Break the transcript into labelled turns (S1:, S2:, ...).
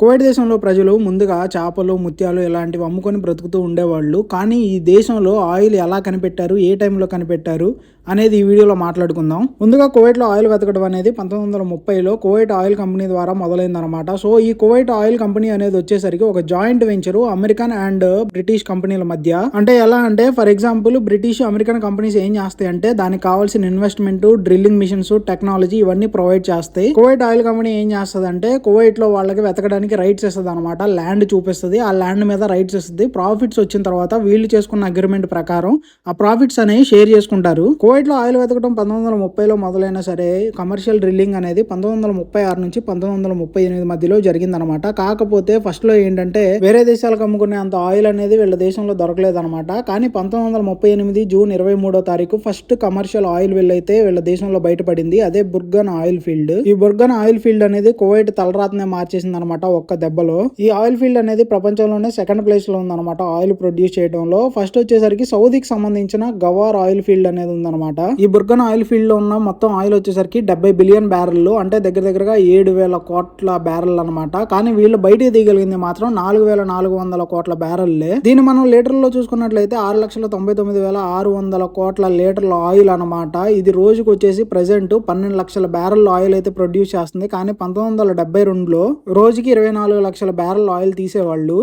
S1: Kuwait దేశంలో ప్రజలు ముందుగా చేపలు ముత్యాలు ఇలాంటివి అమ్ముకొని బ్రతుకుతూ ఉండేవాళ్ళు. కానీ ఈ దేశంలో ఆయిల్ ఎలా కనిపెట్టారు? ఏ టైంలో కనిపెట్టారు? అనేది ఈ వీడియోలో మాట్లాడుకుందాం. ముందుగా కువైట్లో ఆయిల్ వెతకడం అనేది పంతొమ్మిది వందల ముప్పైలో కువైట్ ఆయిల్ కంపెనీ ద్వారా మొదలైందనమాట సో ఈ కువైట్ ఆయిల్ కంపెనీ అనేది వచ్చేసరికి ఒక joint venture American and British కంపెనీల మధ్య. అంటే ఎలా అంటే for example British American companies ఏం చేస్తాయి అంటే దానికి కావాల్సిన ఇన్వెస్ట్మెంట్ డ్రిల్లింగ్ మిషన్స్ టెక్నాలజీ ఇవన్నీ ప్రొవైడ్ చేస్తాయి. కువైట్ ఆయిల్ కంపెనీ ఏం చేస్తుంది అంటే కువైట్లో వాళ్ళకి వెతకడానికి రైట్స్ ఇస్తుంది అనమాట ల్యాండ్ చూపిస్తుంది. ఆ ల్యాండ్ మీద రైట్స్ ఇస్తుంది. ప్రాఫిట్స్ వచ్చిన తర్వాత వీళ్ళు చేసుకున్న అగ్రిమెంట్ ప్రకారం ఆ ప్రాఫిట్స్ అనేవి షేర్ చేసుకుంటారు. కువైట్ కువైట్లో ఆయిల్ వెతకడం పంతొమ్మిది వందల ముప్పైలో మొదలైనా సరే కమర్షియల్ డ్రిల్లింగ్ అనేది పంతొమ్మిది వందల ముప్పై ఆరు నుంచి పంతొమ్మిది వందల ముప్పై ఎనిమిది మధ్యలో జరిగిందనమాట. కాకపోతే ఫస్ట్లో ఏంటంటే వేరే దేశాలకు అమ్ముకునే అంత ఆయిల్ అనేది వీళ్ళ దేశంలో దొరకలేదనమాట. కానీ పంతొమ్మిది వందల ముప్పై ఎనిమిది జూన్ ఇరవై మూడో తారీఖు ఫస్ట్ కమర్షియల్ ఆయిల్ వెల్ అయితే వీళ్ళ దేశంలో బయటపడింది. అదే బుర్గన్ ఆయిల్ ఫీల్డ్. ఈ బుర్గన్ ఆయిల్ ఫీల్డ్ అనేది కువైట్ తలరాతనే మార్చేసింది అనమాట ఒక్క దెబ్బలో. ఈ ఆయిల్ ఫీల్డ్ అనేది ప్రపంచంలోనే సెకండ్ ప్లేస్లో ఉందన్నమాట ఆయిల్ ప్రొడ్యూస్ చేయడంలో. ఫస్ట్ వచ్చేసరికి సౌదీకి సంబంధించిన గవార్ ఆయిల్ ఫీల్డ్ అనేది ఉందన్నమాట ఈ బుర్గన్ ఆయిల్ ఫీల్డ్లో ఉన్న మొత్తం ఆయిల్ వచ్చేసరికి డెబ్బై బిలియన్ బ్యారెల్ అంటే దగ్గర దగ్గరగా ఏడు వేల కోట్ల బ్యారెల్ అనమాట కానీ వీళ్ళు బయటికి దిగలిగింది మాత్రం నాలుగు వేల నాలుగు వందల కోట్ల బ్యారెల్లే. దీన్ని మనం లీటర్లో చూసుకున్నట్లయితే ఆరు లక్షల తొంభై తొమ్మిది వేల ఆరు వందల కోట్ల లీటర్ల ఆయిల్ అనమాట ఇది రోజుకు వచ్చేసి ప్రజెంట్ పన్నెండు లక్షల బ్యారెల్ ఆయిల్ అయితే ప్రొడ్యూస్ చేస్తుంది. కానీ పంతొమ్మిది వందల డెబ్బై రెండులో రోజుకి ఇరవై నాలుగు లక్షల బ్యారెల్ ఆయిల్ తీసేవాళ్ళు.